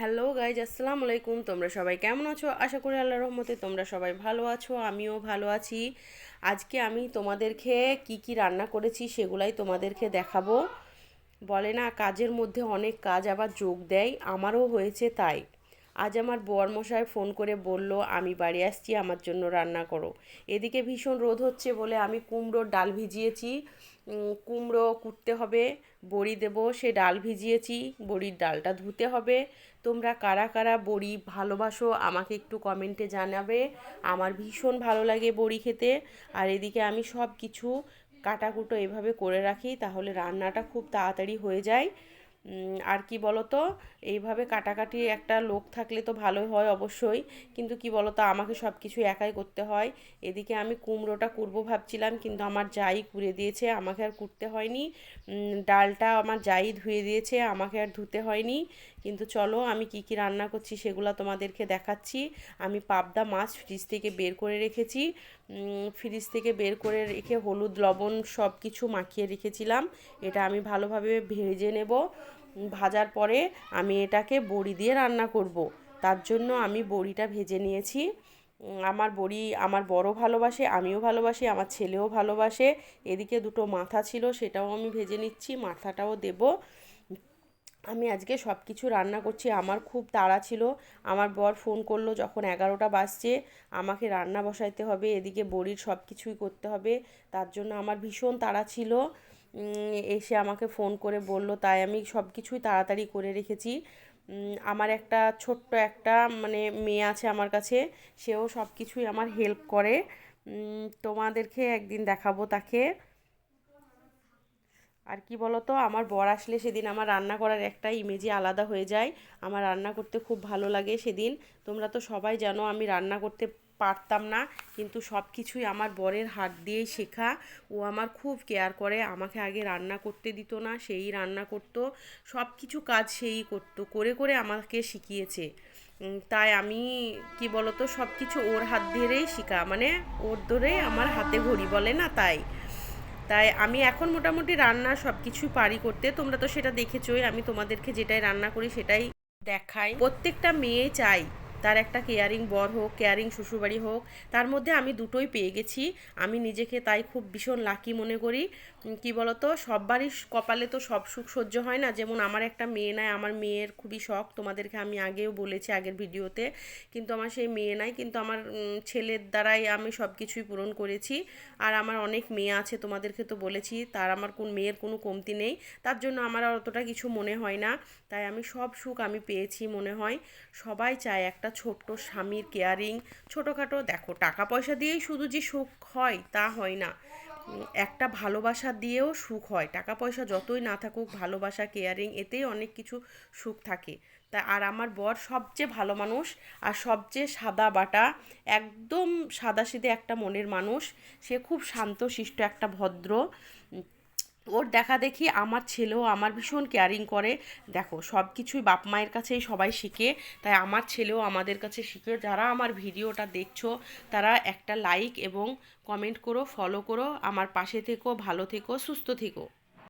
Hello guys, আসসালামু আলাইকুম। তোমরা সবাই কেমন আছো? আশা করি আল্লাহ রহমতে তোমরা সবাই ভালো আছো, আমিও ভালো আছি। আজকে আমি তোমাদেরকে কি কি রান্না করেছি সেগুলাই তোমাদেরকে দেখাবো। বলে না, কাজের মধ্যে অনেক কাজ আবার যোগ দেয়, আমারও হয়েছে তাই। আজ আমার বরমশাই ফোন করে বলল, আমি বাড়ি আসছি, আমার জন্য রান্না করো। এদিকে ভীষণ রোদ হচ্ছে বলে আমি কুমড়োর ডাল ভিজিয়েছি। কুমড়ো কুটতে হবে, বড়ি দেব, সে ডাল ভিজিয়েছি, বড়ির ডালটা ধুতে হবে। তোমরা কারা কারা বড়ি ভালোবাসো, আমাকে একটু কমেন্টে জানাবে। আমার ভীষণ ভালো লাগে বড়ি খেতে। আর এদিকে আমি সব কিছু কাটাকুটো এভাবে করে রাখি, তাহলে রান্নাটা খুব তাড়াতাড়ি হয়ে যায়। আর কি বলতো? এইভাবে কাটাকাটি একটা লোক থাকলে তো ভালোই হয় অবশ্যই। কিন্তু কি বলতো? আমাকে সব কিছু একাই করতে হয়। এদিকে আমি কুমড়োটা করব ভাবছিলাম, কিন্তু আমার যাই কুড়ে দিয়েছে, আমাকে আর কুড়তে হয়নি। ডালটা আমার যাই ধুয়ে দিয়েছে, আমাকে আর ধুতে হয়নি। কিন্তু চলো, আমি কি কি রান্না করছি সেগুলো তোমাদেরকে দেখাচ্ছি। আমি পাবদা মাছ ফ্রিজ থেকে বের করে রেখেছি। ফ্রিজ থেকে বের করে রেখে হলুদ, লবণ সব কিছু মাখিয়ে রেখেছিলাম। এটা আমি ভালোভাবে ভেজে নেব। ভাজার পরে আমি এটাকে বড়ি দিয়ে রান্না করব। তার জন্য আমি বড়িটা ভেজে নিয়েছি। আমার বড়ি আমার বড় ভালোবাসে, আমিও ভালোবাসি, আমার ছেলেও ভালোবাসে। এদিকে দুটো মাথা ছিল, সেটাও আমি ভেজে নিচ্ছি, মাথাটাও দেবো। আমি আজকে সব কিছু রান্না করছি, আমার খুব তাড়া ছিল। আমার বর ফোন করল যখন এগারোটা বাজছে, আমাকে রান্না বসাইতে হবে, এদিকে বড়ির সব কিছুই করতে হবে। তার জন্য আমার ভীষণ তাড়া ছিল। এসে আমাকে ফোন করে বলল, তাই আমি সব কিছুই তাড়াতাড়ি করে রেখেছি। আমার একটা ছোট্ট একটা মানে মেয়ে আছে আমার কাছে, সেও সব কিছুই আমার হেল্প করে। তোমাদেরকে একদিন দেখাবো তাকে। আর কি বলতো, আমার বর আসলে সেদিন আমার রান্না করার একটা ইমেজই আলাদা হয়ে যায়। আমার রান্না করতে খুব ভালো লাগে সেদিন। তোমরা তো সবাই জানো আমি রান্না করতে পারতাম না, কিন্তু সব কিছুই আমার বরের হাত দিয়েই শেখা। ও আমার খুব কেয়ার করে, আমাকে আগে রান্না করতে দিত না, সেই রান্না করতো সব কিছু কাজ সেই করতো, করে করে আমাকে শিখিয়েছে। তাই আমি, কি বলতো সব কিছু ওর হাত ধরেই শেখা মানে ওর ধরেই আমার হাতে ঘড়ি বলে না তাই। তাই আমি এখন মোটামুটি রান্না সব কিছু পারি করতে, তোমরা তো সেটা দেখেছই, আমি তোমাদেরকে যেটাই রান্না করি সেটাই দেখাই। প্রত্যেকটা মেয়ে চাই তার একটা কেয়ারিং বর হোক কেয়ারিং শ্বশুরবাড়ি হোক, তার মধ্যে আমি দুটোই পেয়ে গেছি। আমি নিজেকে তাই খুব ভীষণ লাকি মনে করি। কি বলতো? সববারই কপালে তো সব সুখ সহ্য হয় না। যেমন আমার একটা মেয়ে নাই, আমার মেয়ের খুবই শখ, তোমাদেরকে আমি আগেও বলেছি আগের ভিডিওতে। কিন্তু আমার সেই মেয়ে নাই, কিন্তু আমার ছেলের দ্বারাই আমি সব কিছুই পূরণ করেছি। আর আমার অনেক মেয়ে আছে, তোমাদেরকে তো বলেছি, তার আমার কোন, মেয়ের কোনো কমতি নেই। তার জন্য আমার অতটা কিছু মনে হয় না। তাই আমি সব সুখ আমি পেয়েছি মনে হয়। সবাই চায় একটা ছোট্ট স্বামীর কেয়ারিং ছোটোখাটো দেখো টাকা পয়সা দিয়েই শুধু যে সুখ হয়, তা হয় না। একটা ভালোবাসা দিয়েও সুখ হয়। টাকা পয়সা যতই না থাকুক, ভালোবাসা কেয়ারিং এতেই অনেক কিছু সুখ থাকে। তা, আর আমার বর সবচেয়ে ভালো মানুষ, আর সবচেয়ে সাদা বাটা, একদম সাদাসিধে একটা মনের মানুষ। সে খুব শান্তশিষ্ট একটা ভদ্র। ওর দেখা দেখি আমার ছেলেও আমার ভীষণ কেয়ারিং করে। দেখো সব কিছুই বাপ মায়ের কাছেই সবাই শিখে। তাই আমার ছেলেও আমাদের কাছে শিখে। যারা আমার ভিডিওটা দেখছ, তারা একটা লাইক এবং কমেন্ট করো ফলো করো। আমার পাশে থেকো, ভালো থেকো, সুস্থ থেকো।